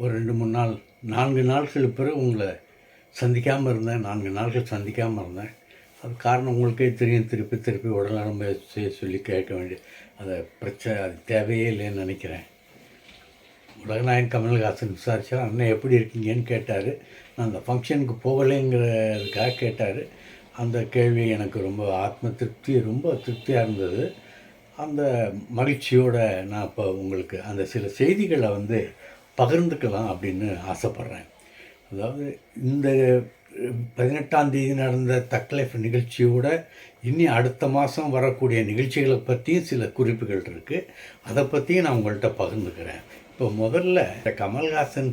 ஒரு ரெண்டு மூணு நாள் நான்கு நாட்கள் பிறகு உங்களை சந்திக்காமல் இருந்தேன். நான்கு நாட்கள் சந்திக்காமல் இருந்தேன். அது காரணம் உங்களுக்கே தெரியும். திருப்பி திருப்பி உடல்நலம் செய்ய சொல்லி கேட்க வேண்டிய அதை பிரச்சனை அது தேவையே இல்லைன்னு நினைக்கிறேன். உலகநாயன் கமல்ஹாசன் விசாரிச்சா அண்ணன் எப்படி இருக்கீங்கன்னு கேட்டார். நான் அந்த ஃபங்க்ஷனுக்கு போகலைங்கிறதுக்காக கேட்டார். அந்த கேள்வி எனக்கு ரொம்ப ஆத்ம திருப்தி ரொம்ப திருப்தியாக இருந்தது. அந்த மகிழ்ச்சியோட நான் இப்போ உங்களுக்கு அந்த சில செய்திகளை வந்து பகிர்ந்துக்கலாம் அப்படின்னு ஆசைப்பட்றேன். அதாவது இந்த பதினெட்டாம் தேதி நடந்த தக்லைஃப் நிகழ்ச்சியோட இனி அடுத்த மாதம் வரக்கூடிய நிகழ்ச்சிகளை பற்றியும் சில குறிப்புகள் இருக்குது அதை பற்றியும் நான் உங்கள்கிட்ட பகிர்ந்துக்கிறேன். இப்போ முதல்ல இந்த கமல்ஹாசன்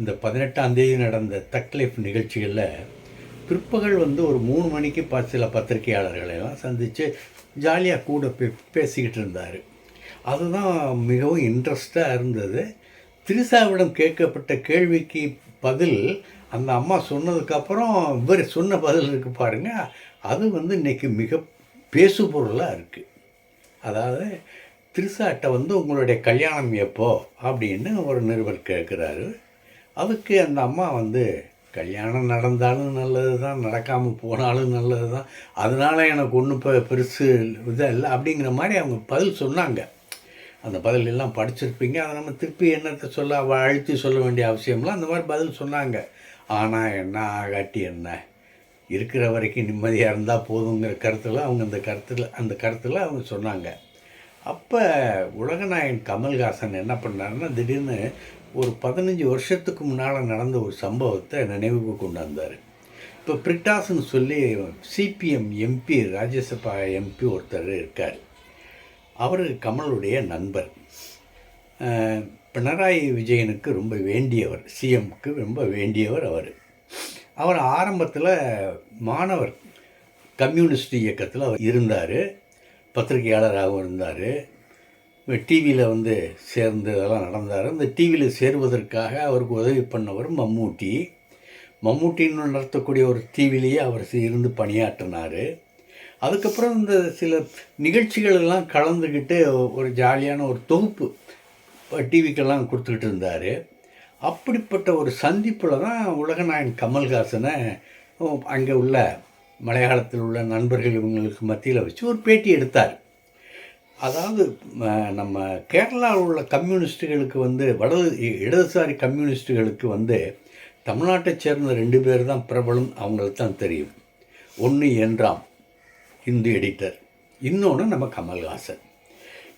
இந்த பதினெட்டாம் தேதி நடந்த தக்லைஃப் நிகழ்ச்சிகளில் பிற்பகல் வந்து ஒரு மூணு மணிக்கு ப சில பத்திரிகையாளர்களெல்லாம் சந்தித்து ஜாலியாக கூட பே பேசிக்கிட்டு இருந்தார். அதுதான் மிகவும் இன்ட்ரெஸ்டாக இருந்தது. திரிசாவிடம் கேட்கப்பட்ட கேள்விக்கு பதில் அந்த அம்மா சொன்னதுக்கப்புறம் இவர் சொன்ன பதில் இருக்குது பாருங்கள் அது வந்து இன்றைக்கி மிக பேசு பொருளாக இருக்குது அதாவது திருசாட்டை வந்து உங்களுடைய கல்யாணம் எப்போ அப்படின்னு ஒரு நிருபர் கேட்குறாரு. அதுக்கு அந்த அம்மா வந்து கல்யாணம் நடந்தாலும் நல்லது தான் நடக்காமல் போனாலும் நல்லது தான் அதனால எனக்கு ஒன்றும் இப்போ பெருசு இதாக இல்லை அப்படிங்கிற மாதிரி அவங்க பதில் சொன்னாங்க. அந்த பதில் எல்லாம் படிச்சிருப்பீங்க. அதை நம்ம திருப்பி என்னத்தை சொல்ல அழுத்தி சொல்ல வேண்டிய அவசியம்லாம் அந்த மாதிரி பதில் சொன்னாங்க. ஆனால் என்ன ஆகாட்டி என்ன? இருக்கிற வரைக்கும் நிம்மதியாக இருந்தால் போதுங்கிற கருத்தில் அவங்க அந்த கருத்தில் அந்த கருத்தில் அவங்க சொன்னாங்க. அப்போ உலகநாயகன் கமல்ஹாசன் என்ன பண்ணாருன்னா திடீர்னு ஒரு பதினஞ்சு வருஷத்துக்கு முன்னால் நடந்த ஒரு சம்பவத்தை நினைவுக்கு கொண்டு வந்தார். இப்போ பிரிட்டாஸ்ன்னு சொல்லி சிபிஎம் எம்பி ராஜ்யசபா எம்பி ஒருத்தர் இருக்கார். அவர் கமலுடைய நண்பர். பினராயி விஜயனுக்கு ரொம்ப வேண்டியவர் சிஎம்க்கு ரொம்ப வேண்டியவர் அவர். அவர் ஆரம்பத்தில் மாணவர் கம்யூனிஸ்ட் இயக்கத்தில் அவர் இருந்தார் பத்திரிகையாளராகவும் இருந்தார் டிவியில் வந்து சேர்ந்து அதெல்லாம் நடந்தார். அந்த டிவியில் சேருவதற்காக அவருக்கு உதவி பண்ணவர் மம்மூட்டி. மம்மூட்டின்னு நடத்தக்கூடிய ஒரு டிவிலேயே அவர் இருந்து பணியாற்றினார். அதுக்கப்புறம் இந்த சில நிகழ்ச்சிகள் எல்லாம் கலந்துக்கிட்டு ஒரு ஜாலியான ஒரு தொகுப்பு டிவிக்கெல்லாம் கொடுத்துக்கிட்டு இருந்தார். அப்படிப்பட்ட ஒரு சந்திப்பில் தான் உலகநாயன் கமல்ஹாசனை அங்கே உள்ள மலையாளத்தில் உள்ள நண்பர்கள் இவங்களுக்கு மத்தியில் வச்சு ஒரு பேட்டி எடுத்தார். அதாவது நம்ம கேரளாவில் உள்ள கம்யூனிஸ்ட்டுகளுக்கு வந்து வடது இடதுசாரி கம்யூனிஸ்ட்டுகளுக்கு வந்து தமிழ்நாட்டை சேர்ந்த ரெண்டு பேர் தான் பிரபலம் அவங்களுக்கு தான் தெரியும். ஒன்று என்றாம் ஹிந்து எடிட்டர். இன்னொன்று நம்ம கமல்ஹாசன்.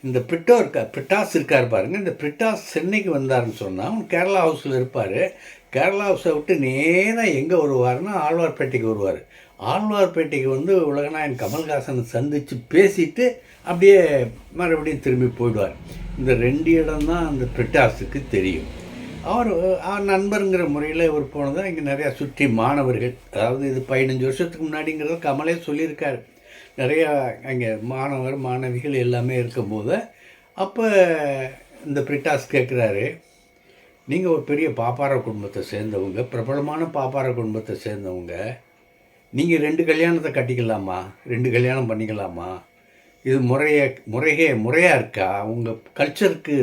இந்த பிட்டோ இருக்கா பிட்டாஸ் இருக்கார் பாருங்க. இந்த பிட்டாஸ் சென்னைக்கு வந்தாருன்னு சொன்னால் அவன் கேரளா ஹவுஸில் இருப்பார். கேரளா ஹவுஸை விட்டு நேராக எங்கே வருவார்னா ஆழ்வார்பேட்டைக்கு வருவார். ஆழ்வார்பேட்டைக்கு வந்து உலகநாயன் கமல்ஹாசனை சந்தித்து பேசிட்டு அப்படியே மறுபடியும் திரும்பி போயிடுவார். இந்த ரெண்டு இடம் தான் அந்த பிரிட்டாஸுக்கு தெரியும். அவர் அவர் நண்பருங்கிற முறையில் இவர் போனதான் இங்கே நிறையா சுற்றி மாணவர்கள் அதாவது இது பதினஞ்சு வருஷத்துக்கு முன்னாடிங்கிறத கமலே சொல்லியிருக்காரு. நிறையா அங்கே மாணவர் மாணவிகள் எல்லாமே இருக்கும்போது அப்போ இந்த பிரிட்டாஸ் கேட்குறாரு நீங்கள் ஒரு பெரிய பாப்பார குடும்பத்தை சேர்ந்தவங்க பிரபலமான பாப்பார குடும்பத்தை சேர்ந்தவங்க நீங்கள் ரெண்டு கல்யாணத்தை கட்டிக்கலாமா? ரெண்டு கல்யாணம் பண்ணிக்கலாமா? இது முறைய முறையே முறையாக இருக்கா? உங்கள் கல்ச்சருக்கு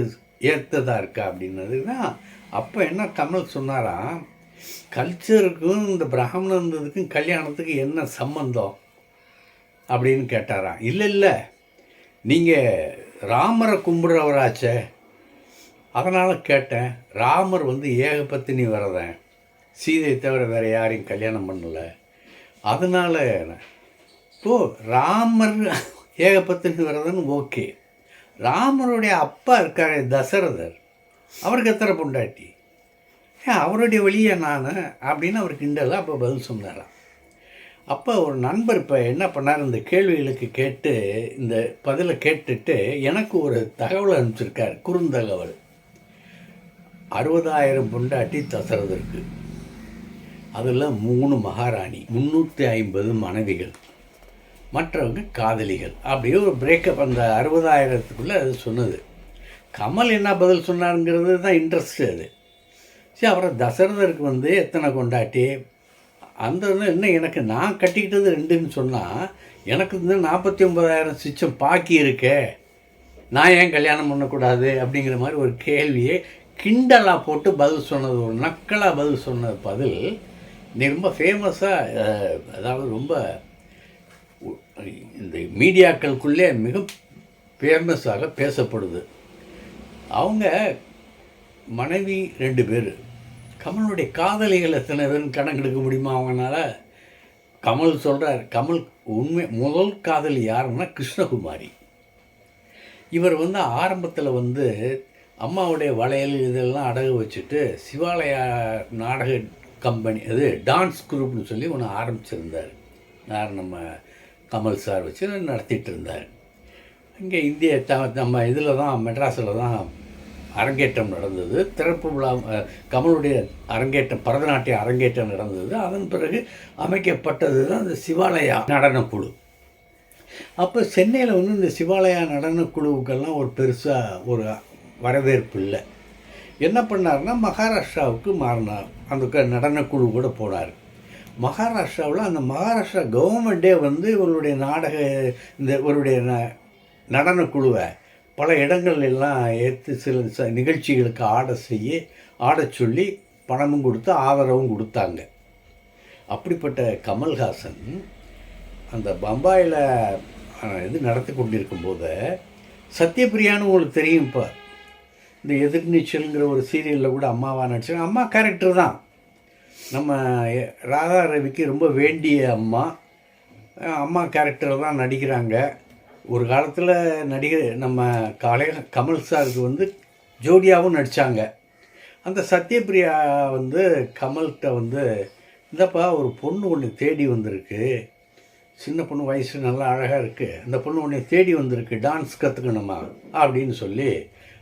ஏற்றதாக இருக்கா? அப்படின்னது தான் அப்போ என்ன கமல் சொன்னாராம் கல்ச்சருக்கும் இந்த பிராமணத்துக்கும் கல்யாணத்துக்கு என்ன சம்பந்தம்? அப்படின்னு கேட்டாராம். இல்லை இல்லை. நீங்கள் ராமரை கும்பிட்றவராச்சே. அதனால் கேட்டேன் ராமர் வந்து ஏகபத்தினி வரதன். சீதையை தவிர வேறு யாரையும் கல்யாணம் பண்ணலை. அதனால் ஓ ராமர் ஏகபத்தினி வரதுன்னு ஓகே. ராமருடைய அப்பா இருக்கார் தசரதர். அவருக்கு எத்தனை பொண்டாட்டி? ஏன் அவருடைய வழியை நான்? அப்படின்னு அவர் கிண்டலாக அப்போ பதில் சொன்னாராம். அப்போ ஒரு நண்பர் இப்போ என்ன பண்ணார்? இந்த கேள்விகளுக்கு கேட்டு இந்த பதிலை கேட்டுட்டு எனக்கு ஒரு தகவல் அனுப்பிச்சிருக்கார் குறுந்தகவல் அறுபதாயிரம் பொண்டாட்டி தசரதற்கு அதில் மூணு மகாராணி முந்நூற்றி ஐம்பது மனைவிகள் மற்றவங்க காதலிகள். அப்படியே ஒரு பிரேக்கப் அந்த அறுபதாயிரத்துக்குள்ளே அது சொன்னது. கமல் என்ன பதில் சொன்னாருங்கிறது தான் இன்ட்ரெஸ்ட் அது. சரி அவரை தசரதருக்கு வந்து எத்தனை கொண்டாட்டி அந்த இது இன்னும் எனக்கு நான் கட்டிக்கிட்டது ரெண்டுன்னு சொன்னால் எனக்கு வந்து நாற்பத்தி ஒன்பதாயிரம் சிச்சம் பாக்கி இருக்கே. நான் ஏன் கல்யாணம் பண்ணக்கூடாது அப்படிங்கிற மாதிரி ஒரு கேள்வியை கிண்டலாக போட்டு பதில் சொன்னது ஒரு நக்கலாக பதில் சொன்ன பதில் நீ ரொம்ப ஃபேமஸாக அதாவது ரொம்ப இந்த மீடியாக்களுக்குள்ளே மிக ஃபேமஸாக பேசப்படுது. அவங்க மனைவி ரெண்டு பேர். கமலுடைய காதலிகள் எத்தனை பேர்னு கணக்கெடுக்க முடியுமா அவங்கனால? கமல் சொல்கிறார் கமல் உண்மை முதல் காதலி யாருன்னா கிருஷ்ணகுமாரி. இவர் வந்து ஆரம்பத்தில் வந்து அம்மாவுடைய வளையல் இதெல்லாம் அடகு வச்சுட்டு சிவாலயா நாடக கம்பெனி அது டான்ஸ் குரூப்னு சொல்லி ஒன்று ஆரம்பிச்சிருந்தார். யார் நம்ம கமல் சார் வச்சு நடத்திட்டு இருந்தார். இங்கே இந்திய த நம்ம இதில் தான் மெட்ராஸில் தான் அரங்கேற்றம் நடந்தது. திறப்பு விழா கமலுடைய அரங்கேற்றம் பரதநாட்டிய அரங்கேற்றம் நடந்தது. அதன் பிறகு அமைக்கப்பட்டது தான் இந்த சிவாலயா நடனக்குழு. அப்போ சென்னையில் வந்து இந்த சிவாலயா நடனக்குழுவுக்கெல்லாம் ஒரு பெருசாக ஒரு வரவேற்பு இல்லை. என்ன பண்ணார்னா மகாராஷ்டிராவுக்கு மாறினார். அந்த நடனக்குழு கூட போனார். மகாராஷ்டிராவில் அந்த மகாராஷ்டிரா கவர்மெண்ட்டே வந்து இவருடைய நாடக இந்த இவருடைய ந நடனக்குழுவை பல இடங்கள் எல்லாம் ஏற்று சில ச நிகழ்ச்சிகளுக்கு ஆட செய்ய ஆடச் சொல்லி பணமும் கொடுத்து ஆதரவும் கொடுத்தாங்க. அப்படிப்பட்ட கமல்ஹாசன் அந்த பம்பாயில் இது நடத்தி கொண்டிருக்கும் போது சத்யபிரியான்னு உங்களுக்கு தெரியும் இப்போ. இந்த எதிர்நீச்சல்ங்கிற ஒரு சீரியலில் கூட அம்மாவாக நடிச்சாங்க அம்மா கேரக்டர் தான். நம்ம ராதா ரவிக்கு ரொம்ப வேண்டிய அம்மா. அம்மா கேரக்டர் தான் நடிக்கிறாங்க. ஒரு காலத்தில் நடிகர் நம்ம கலை கமல் சாருக்கு வந்து ஜோடியாகவும் நடித்தாங்க அந்த சத்யபிரியா வந்து கமல்கிட்ட வந்து இந்தப்பா ஒரு பொண்ணு ஒன்று தேடி வந்திருக்கு. சின்ன பொண்ணு வயசு நல்லா அழகாக இருக்குது அந்த பொண்ணு ஒன்று தேடி வந்திருக்கு. டான்ஸ் கற்றுக்கணுமா அப்படின்னு சொல்லி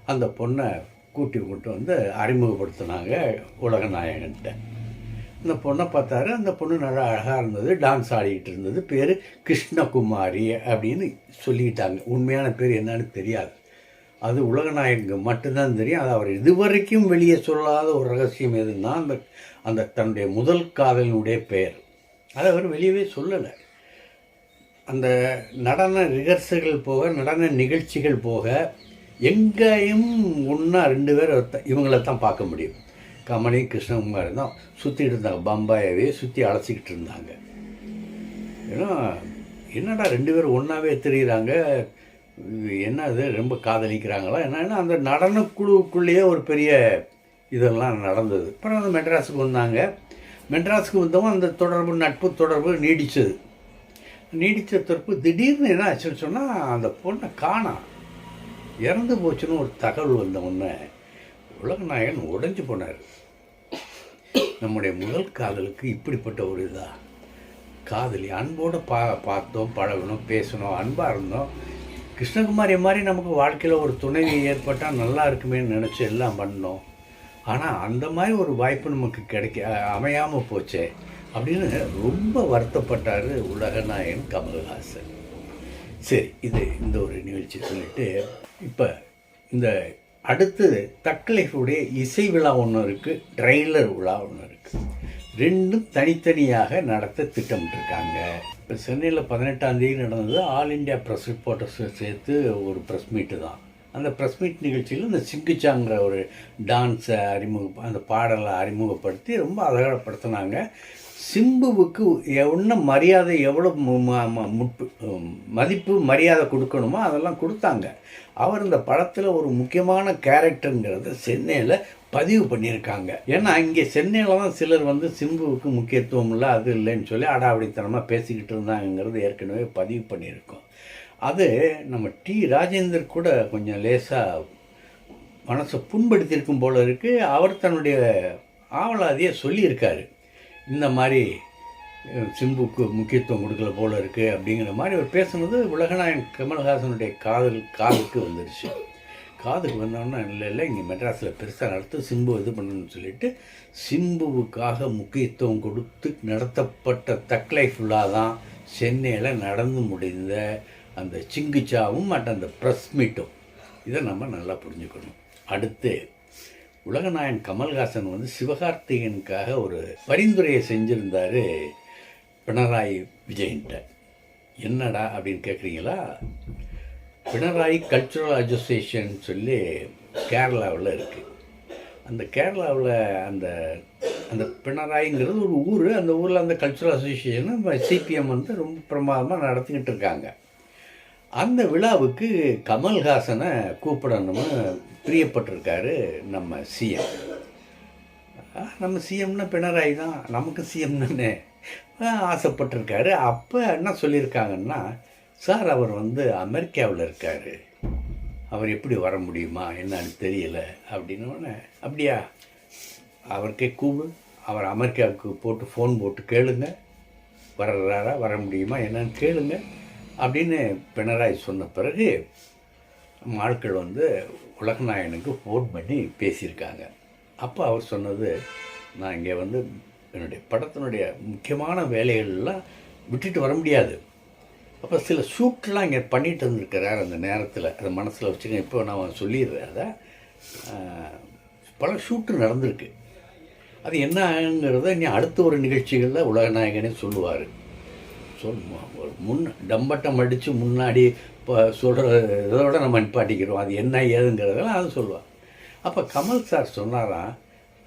அந்த பொண்ணை கூட்டி கொண்டு வந்து அறிமுகப்படுத்தினாங்க உலகநாயகன்ட்ட இந்த பொண்ணை பார்த்தாரு அந்த பொண்ணு நல்லா அழகாக இருந்தது டான்ஸ் ஆடிக்கிட்டு இருந்தது. பேர் கிருஷ்ணகுமாரி அப்படின்னு சொல்லிக்கிட்டாங்க உண்மையான பேர் என்னன்னு தெரியாது. அது உலகநாயகனுக்கு மட்டும்தான் தெரியும். அது அவர் இதுவரைக்கும் வெளியே சொல்லாத ஒரு ரகசியம் எதுன்னா அந்த அந்த தன்னுடைய முதல் காதலினுடைய பெயர். அதை அவர் வெளியவே சொல்லலை. அந்த நடன ரிகர்சல்கள் போக நடன நிகழ்ச்சிகள் போக எங்கேயும் ஒன்றா ரெண்டு பேர் இவங்கள தான் பார்க்க முடியும். கமலி கிருஷ்ணகுமாரி தான் சுற்றிட்டு இருந்தாங்க. பம்பாயவே சுற்றி அழைச்சிக்கிட்டு இருந்தாங்க. ஏன்னா என்னடா ரெண்டு பேரும் ஒன்றாவே தெரிகிறாங்க என்னது என்ன ரொம்ப காதலிக்கிறாங்களா? என்னன்னா அந்த நடனக்குழுவுக்குள்ளேயே ஒரு பெரிய இதெல்லாம் நடந்தது. அப்புறம் அந்த மெட்ராஸுக்கு வந்தாங்க. மெட்ராஸுக்கு வந்தவங்க அந்த தொடர்பு நட்பு தொடர்பு நீடித்தது நீடித்த தொடர்பு திடீர்னு என்ன ஆச்சுன்னு சொன்னால் அந்த பொண்ணை காணாம் இறந்து போச்சுன்னு ஒரு தகவல் வந்த உடனே உலகநாயகன் உடைஞ்சு போனார். நம்முடைய முதல் காதலுக்கு இப்படிப்பட்ட ஒரு இதா காதலி அன்போடு பா பார்த்தோம் பழகணும் பேசணும் அன்பாக இருந்தோம். கிருஷ்ணகுமாரி மாதிரி நமக்கு வாழ்க்கையில் ஒரு துணைவி ஏற்பட்டால் நல்லா இருக்குமேன்னு நினச்சி எல்லாம் பண்ணோம். ஆனால் அந்த மாதிரி ஒரு வாய்ப்பு நமக்கு கிடைக்க அமையாமல் போச்சே அப்படின்னு ரொம்ப வருத்தப்பட்டார் உலகநாயகன் கமல்ஹாசன். சரி இது இந்த ஒரு நிகழ்ச்சி சொல்லிட்டு இப்போ இந்த அடுத்து தக்கலைஃபுடைய இசை விழா ஒன்று இருக்குது ட்ரெய்லர் விழா ஒன்று இருக்குது ரெண்டும் தனித்தனியாக நடத்த திட்டமிட்டிருக்காங்க. இப்போ சென்னையில் பதினெட்டாம் தேதி நடந்தது ஆல் இண்டியா ப்ரெஸ் ரிப்போர்ட்டர்ஸை சேர்த்து ஒரு ப்ரெஸ் மீட்டு தான். அந்த ப்ரெஸ் மீட் நிகழ்ச்சியில் இந்த சிங்குச்சாங்கிற ஒரு டான்ஸை அறிமுக அந்த பாடலை அறிமுகப்படுத்தி ரொம்ப அழகப்படுத்தினாங்க சிம்புவுக்கு என்ன மரியாதை எவ்வளோ முற்பு மதிப்பு மரியாதை கொடுக்கணுமோ அதெல்லாம் கொடுத்தாங்க. அவர் இந்த படத்தில் ஒரு முக்கியமான கேரக்டருங்கிறத சென்னையில் பதிவு பண்ணியிருக்காங்க. ஏன்னா இங்கே சென்னையில் தான் சிலர் வந்து சிம்புவுக்கு முக்கியத்துவம் இல்லை அது இல்லைன்னு சொல்லி அடாவடித்தனமாக பேசிக்கிட்டு இருந்தாங்கங்கிறது ஏற்கனவே பதிவு பண்ணியிருக்கோம். அது நம்ம டி ராஜேந்தர் கூட கொஞ்சம் லேசாக மனசை புண்படுத்தியிருக்கும் போல இருக்குது அவர் தன்னுடைய ஆவலாதியை சொல்லியிருக்காரு. இந்த மாதிரி சிம்புக்கு முக்கியத்துவம் கொடுக்கல போல இருக்கு அப்படிங்கிற மாதிரி அவர் பேசுனது உலகநாயகன் கமல்ஹாசனுடைய காதல் காதுக்கு வந்துடுச்சு காதுக்கு வந்தோன்னா இல்லை இல்லை இங்கே மெட்ராஸில் பெருசாக நடத்து சிம்பு இது பண்ணணும்னு சொல்லிட்டு சிம்புவுக்காக முக்கியத்துவம் கொடுத்து நடத்தப்பட்ட தக்லை ஃபுல்லாக தான் சென்னையில் நடந்து முடிந்த அந்த சிங்குச்சாவும் மற்ற அந்த ப்ரெஸ் மீட்டும். இதை நம்ம நல்லா புரிஞ்சுக்கணும். அடுத்து உலகநாயகன் கமல்ஹாசன் வந்து சிவகார்த்திகனுக்காக ஒரு பரிந்துரையை செஞ்சுருந்தார் பினராயி விஜயன்ட்ட என்னடா அப்படின்னு கேட்குறீங்களா பினராயி கல்ச்சுரல் அசோசியேஷன் சொல்லி கேரளாவில் இருக்குது அந்த கேரளாவில் அந்த அந்த பினராயிங்கிறது ஒரு ஊர். அந்த ஊரில் அந்த கல்ச்சுரல் அசோசியேஷன் சிபிஎம் வந்து ரொம்ப பிரமாதமாக நடத்திக்கிட்டு இருக்காங்க. அந்த விழாவுக்கு கமல்ஹாசனை கூப்பிடணும்னு பிரியப்பட்டிருக்காரு நம்ம சிஎம். நம்ம சிஎம்னா பினராயி தான். நமக்கு சிஎம் தானே ஆசைப்பட்டிருக்காரு. அப்போ என்ன சொல்லியிருக்காங்கன்னா சார் அவர் வந்து அமெரிக்காவில் இருக்கார். அவர் எப்படி வர முடியுமா? என்னன்னு தெரியல. அப்படின்னோடனே அப்படியா அவருக்கே கூவு. அவர் அமெரிக்காவுக்கு போட்டு ஃபோன் போட்டு கேளுங்க. வர்றாரா வர முடியுமா? என்னன்னு கேளுங்க. அப்படின்னு பினராயி சொன்ன பிறகு ஆட்கள் வந்து உலகநாயகனுக்கு ஃபோன் பண்ணி பேசியிருக்காங்க. அப்போ அவர் சொன்னது நான் இங்கே வந்து என்னுடைய படத்தினுடைய முக்கியமான வேலைகள்லாம் விட்டுட்டு வர முடியாது. அப்போ சில ஷூட்லாம் இங்கே பண்ணிட்டு இருந்திருக்கிறார் அந்த நேரத்தில். அதை மனசில் வச்சுக்க இப்போ நான் சொல்லிடுறேன். அதை பல ஷூட்டு நடந்திருக்கு. அது என்னங்கிறத இனி அடுத்த ஒரு நிகழ்ச்சிகளில் உலகநாயகனே சொல்லுவார். சொல் முன்ன முன் டம்பட்டம் அடித்து முன்னாடி இப்போ சொல்கிற இதோட நம்ம நிப்பாட்டிக்கிறோம். அது என்ன ஏதுங்கிறதெல்லாம் அது சொல்லுவார் அப்போ கமல் சார் சொன்னாராம்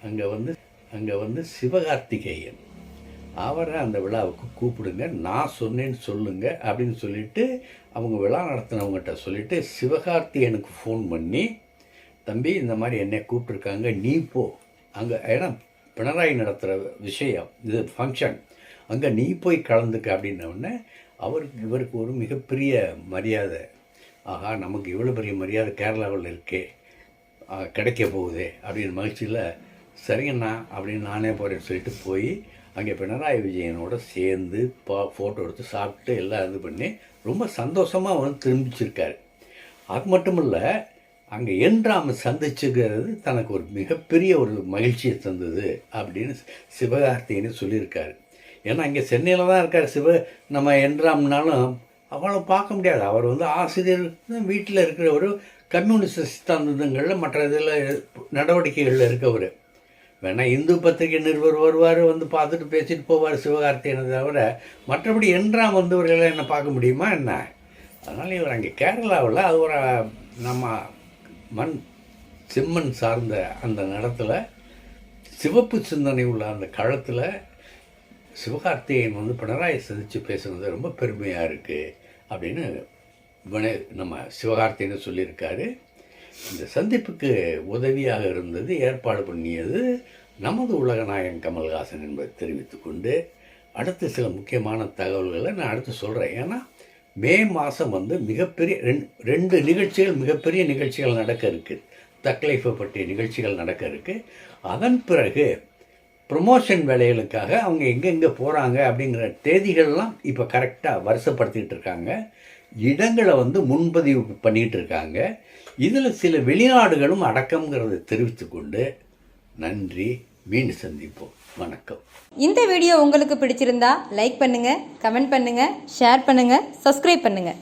அங்கே வந்து அங்கே வந்து சிவகார்த்திகேயன். அவரை அந்த விழாவுக்கு கூப்பிடுங்க நான் சொன்னேன்னு சொல்லுங்க அப்படின்னு சொல்லிட்டு அவங்க விழா நடத்தினவங்ககிட்ட சொல்லிட்டு சிவகார்த்திகேயனுக்கு ஃபோன் பண்ணி தம்பி இந்த மாதிரி என்னை கூப்பிட்ருக்காங்க நீ போ. அங்கே ஏன்னா பினராயி நடத்துகிற விஷயம் இது ஃபங்க்ஷன் அங்கே நீ போய் கலந்துக்க அப்படின்னோடனே அவருக்கு இவருக்கு ஒரு மிகப்பெரிய மரியாதை. ஆஹா நமக்கு இவ்வளோ பெரிய மரியாதை கேரளாவில் இருக்கே கிடைக்க போகுதே அப்படின்னு மகிழ்ச்சியில் சரிங்கண்ணா அப்படின்னு நானே போகிறேன்னு சொல்லிட்டு போய் அங்கே பினராயி விஜயனோட சேர்ந்து பா ஃபோட்டோ எடுத்து சாப்பிட்டு எல்லாம் இது பண்ணி ரொம்ப சந்தோஷமாக வந்து திரும்பிச்சிருக்காரு. அது மட்டும் இல்லை அங்கே என்றாம சந்திச்சுக்கிறது தனக்கு ஒரு மிகப்பெரிய ஒரு மகிழ்ச்சியை தந்தது அப்படின்னு சிவகார்த்திகேயன் சொல்லியிருக்காரு. ஏன்னா இங்கே சென்னையில் தான் இருக்கார் சிவ நம்ம என்றாம்னாலும் அவ்வளோ பார்க்க முடியாது. அவர் வந்து ஆசிரியர் வீட்டில் இருக்கிற ஒரு கம்யூனிஸ்ட் சித்தாந்தங்களில் மற்ற இதில் நடவடிக்கைகளில் இருக்கவர். வேணால் இந்து பத்திரிகை நிருபர் வருவார் வந்து பார்த்துட்டு பேசிட்டு போவார் சிவகார்த்தியனை தவிர மற்றபடி என்றாம் வந்தவர்களை என்ன பார்க்க முடியுமா என்ன? அதனால் இவர் அங்கே கேரளாவில் அது ஒரு நம்ம மண் செம்மண் சார்ந்த அந்த நடத்தில் சிவப்பு சிந்தனை உள்ள அந்த களத்தில் சிவகார்த்திகேயன் வந்து பினராயி சந்தித்து பேசுனது ரொம்ப பெருமையாக இருக்குது அப்படின்னு வினய நம்ம சிவகார்த்தின்னு சொல்லியிருக்காரு. இந்த சந்திப்புக்கு உதவியாக இருந்தது ஏற்பாடு பண்ணியது நமது உலகநாயகன் கமல்ஹாசன் என்பதை தெரிவித்துக்கொண்டு அடுத்து சில முக்கியமான தகவல்களை நான் அடுத்து சொல்கிறேன் ஏன்னா மே மாதம் வந்து மிகப்பெரிய ரெண் ரெண்டு நிகழ்ச்சிகள் மிகப்பெரிய நிகழ்ச்சிகள் நடக்க இருக்குது தக்லைஃபை பற்றிய நிகழ்ச்சிகள் நடக்க இருக்குது அதன் பிறகு ப்ரொமோஷன் வேலைகளுக்காக அவங்க எங்கெங்கே போகிறாங்க அப்படிங்கிற தேதிகள்லாம் இப்போ கரெக்டாக வருஷப்படுத்திக்கிட்டு இருக்காங்க. இடங்களை வந்து முன்பதிவு பண்ணிகிட்டு இருக்காங்க. இதில் சில வெளிநாடுகளும் அடக்கம்ங்கிறதை தெரிவித்துக்கொண்டு நன்றி. மீண்டும் சந்திப்போம். வணக்கம். இந்த வீடியோ உங்களுக்கு பிடிச்சிருந்தா லைக் பண்ணுங்கள் கமெண்ட் பண்ணுங்கள் ஷேர் பண்ணுங்கள் சப்ஸ்கிரைப் பண்ணுங்கள்